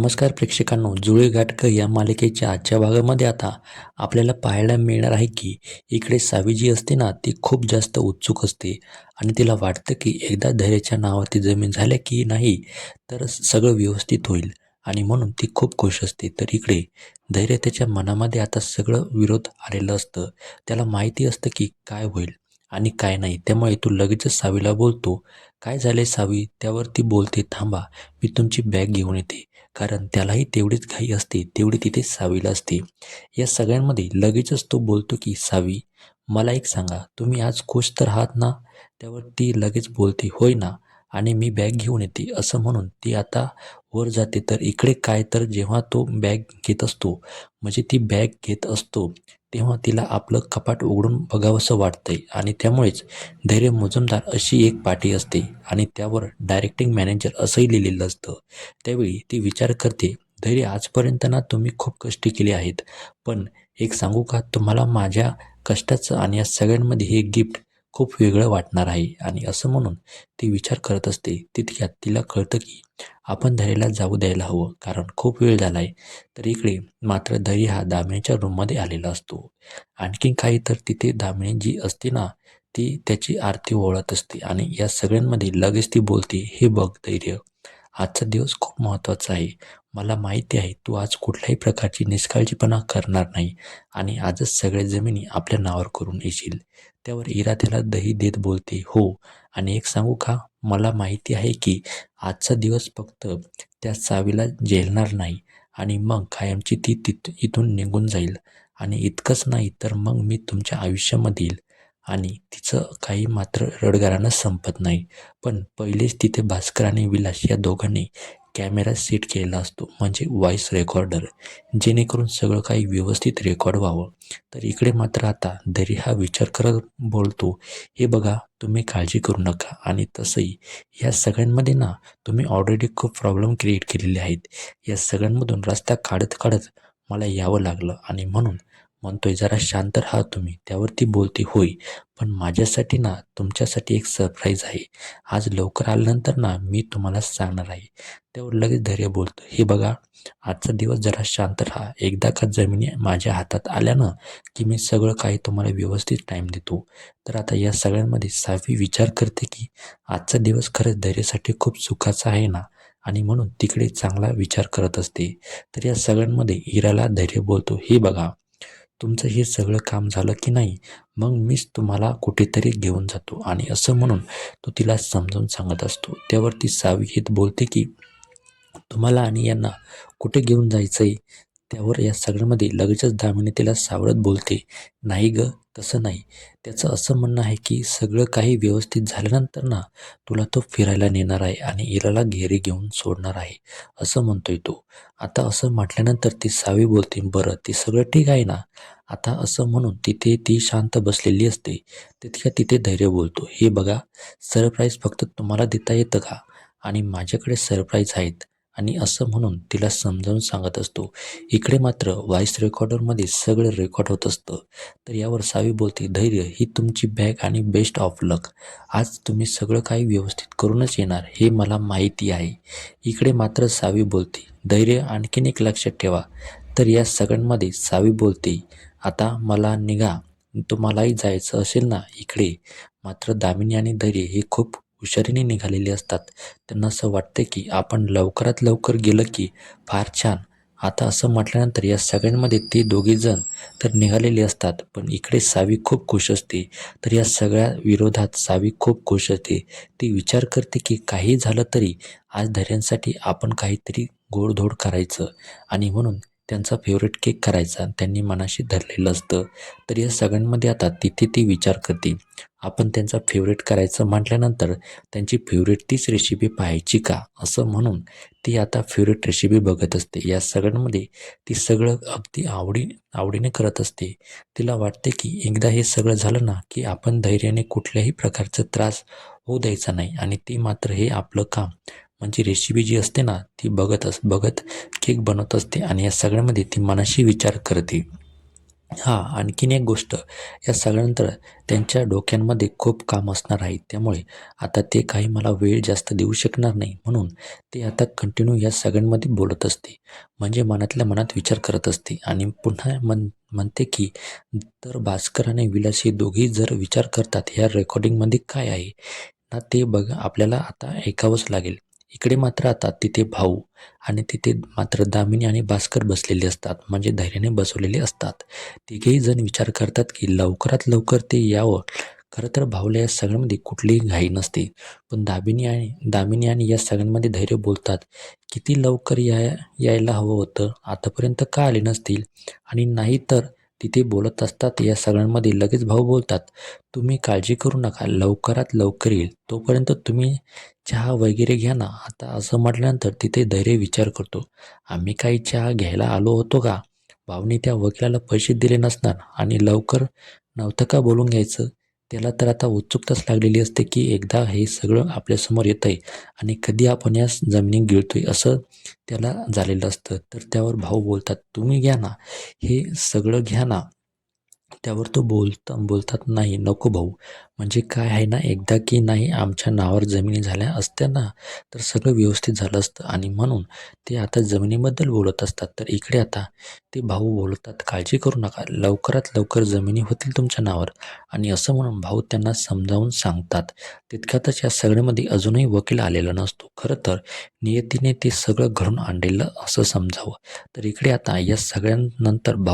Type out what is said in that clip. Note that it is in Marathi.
नमस्कार प्रेक्षकांनो जुळे घाटक या मालिकेच्या आजच्या भागामध्ये आता आपल्याला पाहायला मिळणार आहे की इकडे सावी जी असते ना ती खूप जास्त उत्सुक असते आणि तिला वाटतं की एकदा धैर्याच्या नावावरती जमीन झाल्या की नाही तर सगळं व्यवस्थित होईल आणि म्हणून ती खूप खुश असते. तर इकडे धैर्य त्याच्या मनामध्ये आता सगळं विरोध आलेलं असतं. त्याला माहिती असतं की काय होईल आणि काय नाही. त्यामुळे तो लगेचच सावीला बोलतो काय झाले सावी? त्यावर ती बोलते थांबा मी तुमची बॅग घेऊन येते. कारण त्यालाही तेवढीच घाई असते तेवढी तिथे सावीला असते. या सगळ्यांमध्ये लगेचच तो बोलतो की सावी मला एक सांगा तुम्ही आज खुश तर आहात ना? त्यावर ती लगेच बोलते होय ना. आणि मी बॅग घेऊन येते असं म्हणून ती आता वर जाते. तर इकडे काय? तर जेव्हा तो बॅग घेत असतो म्हणजे ती बॅग घेत असतो तेव्हा तिला आपलं कपाट उघडून बघावंसं वाटतंय. आणि त्यामुळेच धैर्य मुजुमदार अशी एक पाटी असते आणि त्यावर डायरेक्टिंग मॅनेजर असंही लिहिलेलं असतं. त्यावेळी ती विचार करते धैर्य आजपर्यंत ना तुम्ही खूप कष्ट केले आहेत पण एक सांगू का? तुम्हाला माझ्या कष्टाचं आणि या सगळ्यांमध्ये हे गिफ्ट खूप वेगळं वाटणार आहे. आणि असं म्हणून ती विचार करत असते तितक्यात तिला कळतं की आपण धैर्याला जाऊ द्यायला हवं कारण खूप वेळ झाला आहे तर इकडे मात्र धैर्य हा दामिनीच्या रूममध्ये आलेला असतो. आणखीन काही तर तिथे दामिनी जी असते ना ती त्याची आरती ओळत असते. आणि या सगळ्यांमध्ये लगेच ती बोलते हे बघ धैर्य आजचा दिवस खूप महत्त्वाचा आहे. मला माहिती आहे तू आज कुठल्याही प्रकारची निष्काळजीपणा करणार नाही आणि आजच सगळ्या जमिनी आपल्या नावावर करून येशील. त्यावर इरा त्याला दही देत बोलते हो. आणि एक सांगू का? मला माहिती आहे की आजचा दिवस फक्त त्या सावीला झेलणार नाही आणि मग कायमची ती तिथ इथून निघून जाईल. आणि इतकंच नाही तर मग मी तुमच्या आयुष्यामधील आणि तिचं काही मात्र रडगारानं संपत नाही. पण पहिलेच तिथे भास्कर आणि विलास या दोघांनी कॅमेरा सेट केलेला असतो म्हणजे व्हॉईस रेकॉर्डर जेणेकरून सगळं काही व्यवस्थित रेकॉर्ड व्हावं. तर इकडे मात्र आता दरी हा विचार करत बोलतो हे बघा तुम्ही काळजी करू नका. आणि तसंही या सगळ्यांमध्ये ना तुम्ही ऑलरेडी खूप प्रॉब्लेम क्रिएट केलेले आहेत. या सगळ्यांमधून रस्ता काढत काढत मला यावं लागलं आणि म्हणून म्हणतोय जरा शांत राहा तुम्ही त्यावरती बोलते होय पण माझ्यासाठी ना तुमच्यासाठी एक सरप्राईज आहे. आज लवकर आल्यानंतर ना मी तुम्हाला सांगणार आहे. त्यावर लगेच धैर्य बोलतो हे बघा आजचा दिवस जरा शांत राहा. एकदा का जमिनी माझ्या हातात आल्या ना की मी सगळं काही तुम्हाला व्यवस्थित टाईम देतो. तर आता या सगळ्यांमध्ये सावी विचार करते की आजचा दिवस खरंच धैर्यासाठी खूप सुखाचा आहे ना? आणि म्हणून तिकडे चांगला विचार करत असते. तर या सगळ्यांमध्ये इराला धैर्य बोलतो हे बघा तुमचं हे सगळं काम झालं की नाही मग मीच तुम्हाला कुठेतरी घेऊन जातो. आणि असं म्हणून तो तिला समजावून सांगत असतो. त्यावरती सावी घेत बोलते की तुम्हाला आणि यांना कुठे घेऊन जायचं आहे त्यावर या सगळ्यामध्ये लगेचच दामिनी तिला सावरत बोलते नाही ग तसं नाही. त्याचं असं म्हणणं आहे की सगळं काही व्यवस्थित झाल्यानंतर ना तुला तो फिरायला नेणार आहे आणि इराला घेरी घेऊन सोडणार आहे असं म्हणतोय तो. आता असं म्हटल्यानंतर ती सावी बोलते बरं ते सगळं ठीक आहे ना? आता असं म्हणून तिथे ती शांत बसलेली असते. तितक्या तिथे धैर्य बोलतो हे बघा सरप्राईज फक्त तुम्हाला देता येतं का? आणि माझ्याकडे सरप्राईज आहेत. आणि असं म्हणून तिला समजावून सांगत असतो. इकडे मात्र व्हॉईस रेकॉर्डरमध्ये सगळं रेकॉर्ड होत असतं. तर यावर सावी बोलते धैर्य ही तुमची बॅग आणि बेस्ट ऑफ लक आज तुम्ही सगळं काही व्यवस्थित करूनच येणार हे मला माहिती आहे. इकडे मात्र सावी बोलते धैर्य आणखीन एक लक्षात ठेवा. तर या सगळ्यांमध्ये सावी बोलते आता मला निघा. तुम्हालाही जायचं असेल ना इकडे? मात्र दामिनी आणि धैर्य हे खूप हुशारीने निघालेले असतात. त्यांना असं वाटतं की आपण लवकरात लवकर गेलं की फार छान. आता असं म्हटल्यानंतर या सगळ्यांमध्ये ते दोघेजण तर निघालेले असतात. पण इकडे सावी खूप खुश असते. तर या सगळ्या विरोधात सावी खूप खुश असते. ती विचार करते की काही झालं तरी आज धैर्यांसाठी आपण काहीतरी गोडधोड करायचं. आणि म्हणून त्यांचा फेवरेट केक करायचा त्यांनी मनाशी धरलेलं असतं. तर या सगळ्यांमध्ये आता तिथे ती विचार करते. आपण त्यांचा फेवरेट करायचं म्हटल्यानंतर त्यांची फेवरेट तीच रेसिपी पाहायची का? असं म्हणून ती आता फेवरेट रेसिपी बघत असते. या सगळ्यांमध्ये ती सगळं अगदी आवडी आवडीने करत असते. तिला वाटते की एकदा हे सगळं झालं ना की आपण धैर्याने कुठल्याही प्रकारचा त्रास होऊ द्यायचा नाही आणि ती मात्र हे आपलं काम म्हणजे रेसिपी जी असते ना ती बघत अस बघत केक बनवत असते आणि या सगळ्यामध्ये ती मनाशी विचार करते. हां आणखीन एक गोष्ट या सगळ्यानंतर त्यांच्या डोक्यांमध्ये खूप काम असणार आहे. त्यामुळे आता ते काही मला वेळ जास्त देऊ शकणार नाही. म्हणून ते आता कंटिन्यू या सगळ्यांमध्ये बोलत असते. म्हणजे मनातल्या मनात विचार करत असते. आणि पुन्हा मन म्हणते की तर भास्कर आणि विलास हे दोघेही जर विचार करतात ह्या रेकॉर्डिंगमध्ये काय आहे? ना ते बघ आपल्याला आता ऐकावंच लागेल. इकडे मात्र आता तिथे भाऊ आणि तिथे मात्र दामिनी आणि भास्कर बसलेले असतात म्हणजे धैर्याने बसवलेले असतात. तिघेही जण विचार करतात की लवकरात लवकर ते यावं. खरं तर भाऊला या सगळ्यांमध्ये कुठलीही घाई नसते. पण दामिनी आणि दामिनी आणि या सगळ्यांमध्ये धैर्य बोलतात किती लवकर या यायला हवं होतं? आतापर्यंत का आले नसतील? आणि नाही तर तिथे बोलत असतात या सगळ्यांमध्ये लगेच भाऊ बोलतात तुम्ही काळजी करू नका लवकरात लवकर येईल तोपर्यंत तुम्ही चहा वगैरे घ्या ना. आता असं म्हटल्यानंतर तिथे धैर्य विचार करतो आम्ही काही चहा घ्यायला आलो होतो का? भाऊनी त्या वकिलाला पैसे दिले नसणार आणि लवकर नव्हतं का बोलून घ्यायचं? त्याला तर आता उत्सुकताच लागलेली असते की एकदा हे सगळं आपल्यासमोर येतं आहे आणि कधी आपण या जमिनीत गिळतोय असं त्याला झालेलं असतं. तर त्यावर भाऊ बोलतात तुम्ही घ्या ना हे सगळं घ्या ना त्यावर तो बोलता बोलतात नाही नको भाऊ. म्हणजे काय आहे ना एकदा की नाही आमच्या नावावर जमिनी झाल्या असत्या ना तर सगळं व्यवस्थित झालं असतं. आणि म्हणून ते आता जमिनीबद्दल बोलत असतात. तर इकडे आता ते भाऊ बोलतात काळजी करू नका. लवकरात लवकर जमिनी होतील तुमच्या नावावर. आणि असं म्हणून भाऊ त्यांना समजावून सांगतात. तितक्यातच या सगळ्यामध्ये अजूनही वकील आलेला नसतो. खरं तर नियतीने ते सगळं घडून आणलेलं असं समजावं. तर इकडे आता या सगळ्यांनंतर भाऊ